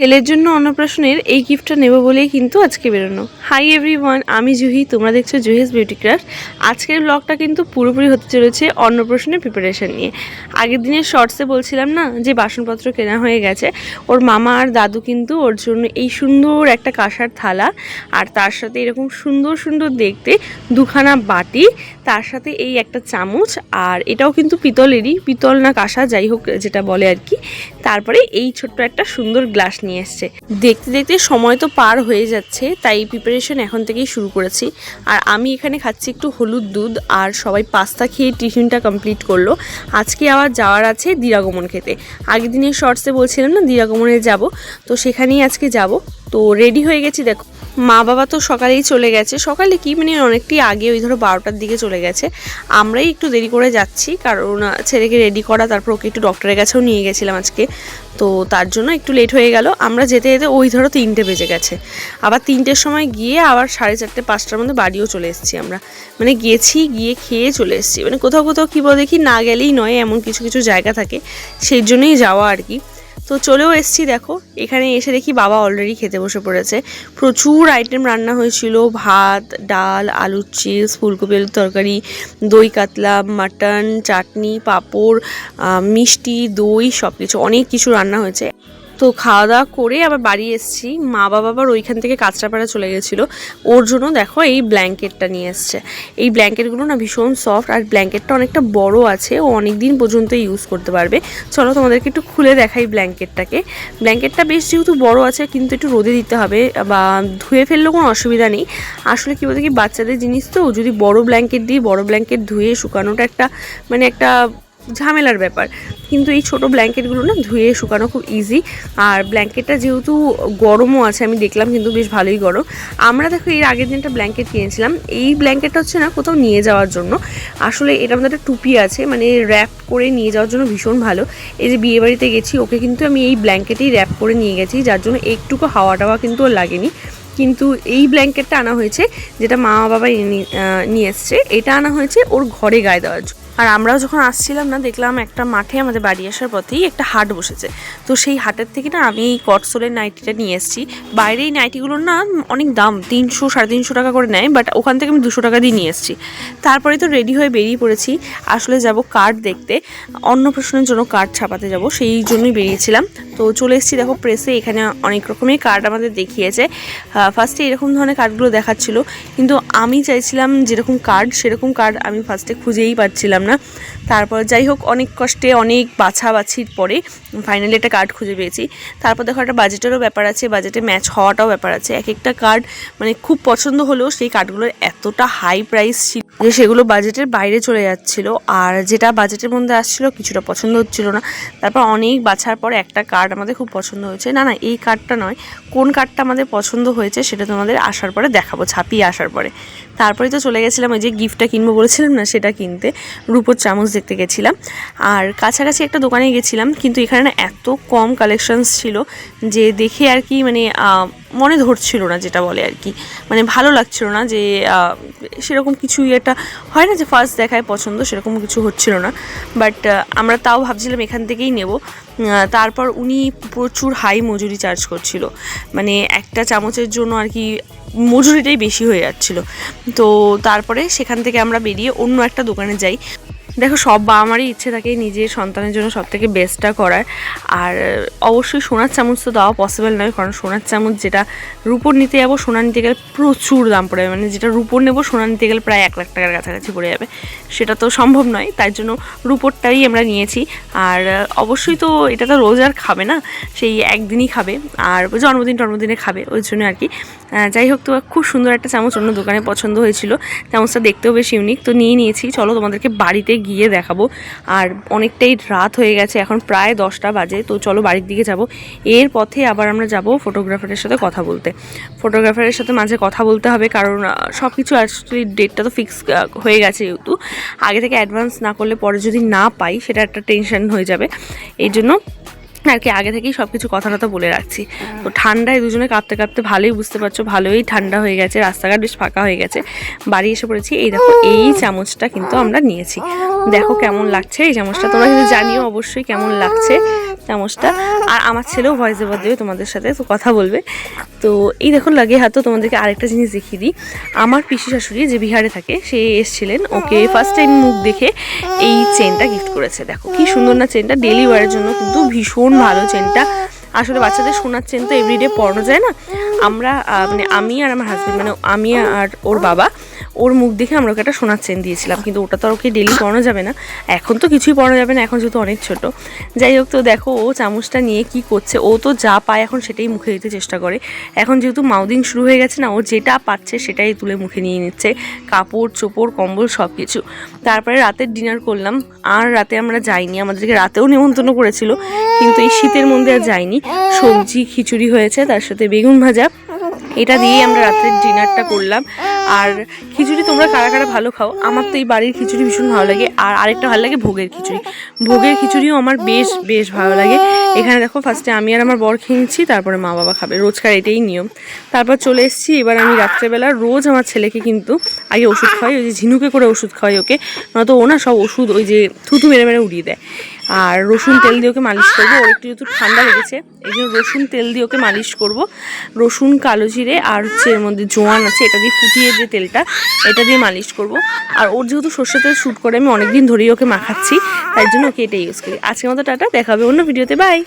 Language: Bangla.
ছেলের জন্য অন্নপ্রাশনের এই গিফটটা নেব বলেই কিন্তু আজকে বেরোনো। হাই এভরিওয়ান আমি জুহি, তোমরা দেখছ জুহিস বিউটি ক্রাফট আজকের ব্লগটা কিন্তু পুরোপুরি হতে চলেছে অন্নপ্রাশনের প্রিপারেশন নিয়ে। আগের দিনের শর্টসে বলছিলাম না যে বাসনপত্র কেনা হয়ে গেছে। ওর মামা আর দাদু কিন্তু ওর জন্য এই সুন্দর একটা কাঁসার থালা আর তার সাথে এরকম সুন্দর সুন্দর দেখতে দুখানা বাটি তার সাথে এই একটা চামচ আর এটাও কিন্তু পিতলেরই, পিতল না কাঁসা, যাই হোক যেটা বলে আর কি। তারপরে এই ছোট্ট একটা সুন্দর গ্লাস নিয়ে এসছে। দেখতে দেখতে সময় তো পার হয়ে যাচ্ছে, তাই প্রিপারেশন এখন থেকেই শুরু করেছি। আর আমি এখানে খাচ্ছি একটু হলুদ দুধ আর সবাই পাস্তা খেয়ে টিফিনটা কমপ্লিট করল। আজকে আবার যাওয়ার আছে দিরাগমন খেতে। আগের দিনের শর্টসে বলছিলাম না, দিরাগমনে যাব। তো সেখানেই আজকে যাব। তো রেডি হয়ে গেছি, দেখো। মা বাবা তো সকালেই চলে গেছে। সকালে কি মানে অনেকটাই আগে ওই ধরো বারোটার দিকে চলে গেছে। আমরাই একটু দেরি করে যাচ্ছি, কারণ ছেলেকে রেডি করা, তারপর ওকে একটু ডক্টরের কাছেও নিয়ে গেছিলাম আজকে। তো তার জন্য একটু লেট হয়ে গেল। আমরা যেতে যেতে ওই ধরো তিনটে বেজে গেছে। আবার তিনটের সময় গিয়ে আবার সাড়ে চারটে, পাঁচটার মধ্যে বাড়িও চলে এসেছি আমরা। মানে গেছি গিয়ে খেয়ে চলে এসেছি। মানে কোথাও কোথাও কী বলে দেখি না গেলেই নয়, এমন কিছু কিছু জায়গা থাকে। সেই জন্যই যাওয়া আর কি। তো চলেও এসছি, দেখো। এখানে এসে দেখি বাবা অলরেডি খেতে বসে পড়েছে। প্রচুর আইটেম রান্না হয়েছিল, ভাত, ডাল, আলুর চিপস ফুলকপি, আলুর তরকারি, দই, কাতলা মাটন চাটনি, পাঁপড় মিষ্টি, দই সব কিছু অনেক কিছু রান্না হয়েছে। তো খাওয়া দাওয়া করে আবার বাড়ি এসেছি। মা বাবা আবার ওইখান থেকে কাঁচরাপাড়া চলে গেছিল। ওর জন্য দেখো এই ব্ল্যাঙ্কেটটা নিয়ে এসছে। এই ব্ল্যাঙ্কেটগুলো না ভীষণ সফট আর ব্ল্যাঙ্কেটটা অনেকটা বড় আছে। ও অনেক দিন পর্যন্ত ইউজ করতে পারবে। চলো তোমাদেরকে একটু খুলে দেখাই ব্ল্যাঙ্কেটটাকে। ব্ল্যাঙ্কেটটা বেশ যেহেতু বড় আছে, কিন্তু একটু রোদে দিতে হবে বা ধুয়ে ফেললেও কোনো অসুবিধা নেই। আসলে কী বলতে, কি বাচ্চাদের জিনিস তো, যদি বড় ব্ল্যাঙ্কেট দিই বড় ব্ল্যাঙ্কেট ধুয়ে শুকানোটা একটা মানে একটা ঝামেলার ব্যাপার। কিন্তু এই ছোট ব্ল্যাঙ্কেটগুলো না ধুয়ে শুকানো খুব ইজি আর ব্ল্যাঙ্কেটটা যেহেতু গরমও আছে, আমি দেখলাম কিন্তু বেশ ভালোই গরম। আমরা দেখো এর আগের দিন একটা ব্ল্যাঙ্কেট কিনেছিলাম। এই ব্ল্যাঙ্কেটটা হচ্ছে না কোথাও নিয়ে যাওয়ার জন্য। আসলে এটার মধ্যে একটা টুপি আছে মানে র্যাপ করে নিয়ে যাওয়ার জন্য ভীষণ ভালো। এই যে বিয়ে বাড়িতে গেছি, ওকে কিন্তু আমি এই ব্ল্যাঙ্কেটেই র্যাপ করে নিয়ে গেছি, যার জন্য একটুকু হাওয়া টাওয়া কিন্তু ওর লাগেনি। কিন্তু এই ব্ল্যাঙ্কেটটা আনা হয়েছে, যেটা মা বাবা নিয়ে এসছে, এটা আনা হয়েছে ওর ঘরে গায়ে দেওয়ার জন্য। আর আমরাও যখন আসছিলাম না, দেখলাম একটা মাঠে আমাদের বাড়ি আসার পথেই একটা হাট বসেছে। তো সেই হাটের থেকে না আমি এই কটসোলের নাইটিটা নিয়ে এসেছি। বাইরে এই নাইটিগুলোর না অনেক দাম, তিনশো, সাড়ে তিনশো টাকা করে নেয় বাট ওখান থেকে আমি দুশো টাকা দিয়ে নিয়ে এসেছি। তারপরে তো রেডি হয়ে বেরিয়ে পড়েছি। আসলে যাব কার্ড দেখতে অন্নপ্রাশনের জন্য কার্ড ছাপাতে যাব, সেই জন্যই বেরিয়েছিলাম। তো চলে এসেছি, দেখো প্রেসে এখানে অনেক রকমের কার্ড আমাদের দেখিয়েছে। ফার্স্টে এরকম ধরনের কার্ডগুলো দেখাচ্ছিল, কিন্তু আমি চাইছিলাম যেরকম কার্ড সেরকম কার্ড আমি ফার্স্টে খুঁজেই পাচ্ছিলাম না। তারপর যাই হোক, অনেক কষ্টে, অনেক বাছাবাছির পরে ফাইনালি একটা কার্ড খুঁজে পেয়েছি। তারপর দেখো, একটা বাজেটেরও ব্যাপার আছে বাজেটে ম্যাচ হওয়াটাও ব্যাপার আছে। এক একটা কার্ড মানে খুব পছন্দ হলেও সেই কার্ডগুলোর এতটা হাই প্রাইস ছিল যে সেগুলো বাজেটের বাইরে চলে যাচ্ছিল। আর যেটা বাজেটের মধ্যে আসছিল, কিছুটা পছন্দ হচ্ছিল না। তারপর অনেক বাছার পর একটা কার্ড আমাদের খুব পছন্দ হয়েছে। না না, এই কার্ডটা নয়। কোন কার্ডটা আমাদের পছন্দ হয়েছে সেটা তোমাদের আসার পরে দেখাবো, ছাপিয়ে আসার পরে। তারপরে তো চলে গেছিলাম ওই যে গিফটটা কিনবো বলেছিলাম না, সেটা কিনতে। রূপোর চামচ দেখতে গেছিলাম। আর কাছাকাছি একটা দোকানে গেছিলাম, কিন্তু এখানে না এত কম কালেকশনস ছিল যে দেখে আর কি মানে মনে ধরছিল না যেটা বলে আর কি। মানে ভালো লাগছিল না যে সেরকম কিছুই একটা হয় না যে ফার্স্ট দেখায় পছন্দ, সেরকম কিছু হচ্ছিল না। বাট আমরা তাও ভাবছিলাম এখান থেকেই নেব। তারপর উনি প্রচুর হাই মজুরি চার্জ করছিল। মানে একটা চামচের জন্য আর কি মজুরিটাই বেশি হয়ে যাচ্ছিল। তো তারপরে সেখান থেকে আমরা বেরিয়ে অন্য একটা দোকানে যাই। দেখো, সব বাবা মারই ইচ্ছে থাকে নিজের সন্তানের জন্য সব থেকে বেস্টটা করার। আর অবশ্যই সোনার চামচ তো দেওয়া পসিবল নয়, কারণ সোনার চামচ যেটা রুপোর নিতে যাব সোনা নিতে গেলে প্রচুর দাম পড়ে মানে যেটা রুপোর নেব সোনা নিতে গেলে প্রায় এক লাখ টাকার কাছাকাছি পড়ে যাবে। সেটা তো সম্ভব নয় তাই জন্য রুপোরটাই আমরা নিয়েছি। আর অবশ্যই তো এটা তো রোজ আর খাবে না, সেই একদিনই খাবে। আর জন্মদিন টন্মদিনে খাবে, ওই জন্য আর কি। যাই হোক, তো খুব সুন্দর একটা চামচ অন্য দোকানে পছন্দ হয়েছিল। চামচটা দেখতেও বেশ ইউনিক তো নিয়ে নিয়েছি। চলো তোমাদেরকে বাড়িতে গিয়ে দেখাবো। আর অনেকটাই রাত হয়ে গেছে, এখন প্রায় দশটা বাজে, তো চলো বাড়ির দিকে যাব। এর পথে আবার আমরা যাব ফটোগ্রাফারের সাথে কথা বলতে। ফটোগ্রাফারের সাথে মাঝে কথা বলতে হবে, কারণ সব কিছু অ্যাকচুয়ালি ডেটটা তো ফিক্স হয়ে গেছে যেহেতু। আগে থেকে অ্যাডভান্স না করলে পরে যদি না পাই, সেটা একটা টেনশন হয়ে যাবে। এই জন্য আর কি, আগে থেকেই সব কিছু কথা টথা বলে রাখছি। তো ঠান্ডায় দুজনে কাঁপতে কাঁপতে ভালোই বুঝতে পারছ, ভালোই ঠান্ডা হয়ে গেছে, রাস্তাঘাট বেশ ফাঁকা হয়ে গেছে। বাড়ি এসে পড়েছি, এই দেখো, এই চামচটা কিন্তু আমরা নিয়েছি। দেখো কেমন লাগছে, এই চামচটা তোমরা কিন্তু জানিও অবশ্যই কেমন লাগছে চামচটা। আর আমার ছেলেও ভয়েস ওভার দেবে তোমাদের সাথে, তো কথা বলবে। তো এই দেখো লাগে হাতে তোমাদেরকে আরেকটা জিনিস দেখিয়ে দিই। আমার পিসি শাশুড়ি যে বিহারে থাকে, সে এসেছিলেন, ওকে ফার্স্ট টাইম মুখ দেখে এই চেনটা গিফট করেছে। দেখো, কি সুন্দর না চেনটা ডেলি ওয়ারের জন্য কিন্তু ভীষণ ভালো চেনটা আসলে বাচ্চাদের শোনার চেন তো এভরিডে পড়ানো যায় না। আমরা মানে আমি আর আমার হাজব্যান্ড মানে আমি আর ওর বাবা, ওর মুখ দেখে আমরা ওকে একটা সোনার চেন দিয়েছিলাম, কিন্তু ওটা তো আর ওকে ডেলি পড়ানো যাবে না। এখন তো কিছুই পরানো যাবে না, এখন যেহেতু অনেক ছোট। যাই হোক তো দেখো, ও চামচটা নিয়ে কি করছে, ও তো যা পায় এখন সেটাই মুখে দিতে চেষ্টা করে। এখন যেহেতু মাউদিং শুরু হয়ে গেছে না, ও যেটা পাচ্ছে সেটাই তুলে মুখে নিয়ে নিচ্ছে। কাপড়, চোপড়, কম্বল সব কিছু তারপরে রাতের ডিনার করলাম, আর রাতে আমরা যাইনি, আমাদেরকে রাতেও নিমন্ত্রণ করেছিল, কিন্তু এই শীতের মধ্যে আর যাইনি। সবজি, খিচুড়ি হয়েছে, তার সাথে বেগুন ভাজা এটা দিয়েই আমরা রাতের ডিনারটা করলাম। আর খিচুড়ি তোমরা কারা কারা ভালো খাও? আমার তো এই বাড়ির খিচুড়ি ভীষণ ভালো লাগে। আর আরেকটা ভালো লাগে ভোগের খিচুড়ি। ভোগের খিচুড়িও আমার বেশ বেশ ভালো লাগে। এখানে দেখো ফার্স্টে আমি আর আমার বর খেয়ে নিচ্ছি, তারপরে মা বাবা খাবে। রোজকার এটাই নিয়ম। তারপর চলে এসেছি, এবার আমি রাত্রেবেলা রোজ আমার ছেলেকে কিন্তু আগে ওষুধ খাওয়াই, ওই যে ঝিনুকে করে ওষুধ খাওয়াই ওকে। নয়তো ও না সব ওষুধ ওই যে থুতু মেরে মেরে উড়িয়ে দেয়। আর রসুন তেল দিয়ে ওকে মালিশ করব। ওর একটু যেহেতু ঠান্ডা লেগেছে, এই জন্য রসুন তেল দিয়ে ওকে মালিশ করব। রসুন, কালো জিরে আর হচ্ছে এর মধ্যে জোয়ান আছে, এটা দিয়ে ফুটিয়ে যে তেলটা, এটা দিয়ে মালিশ করব। আর ওর যেহেতু সর্ষে তেল শ্যুট করে, আমি অনেকদিন ধরেই ওকে মাখাচ্ছি, তাই জন্য ওকে এটা ইউজ করি। আজকের মতো টাটা দেখাবে অন্য ভিডিওতে বাই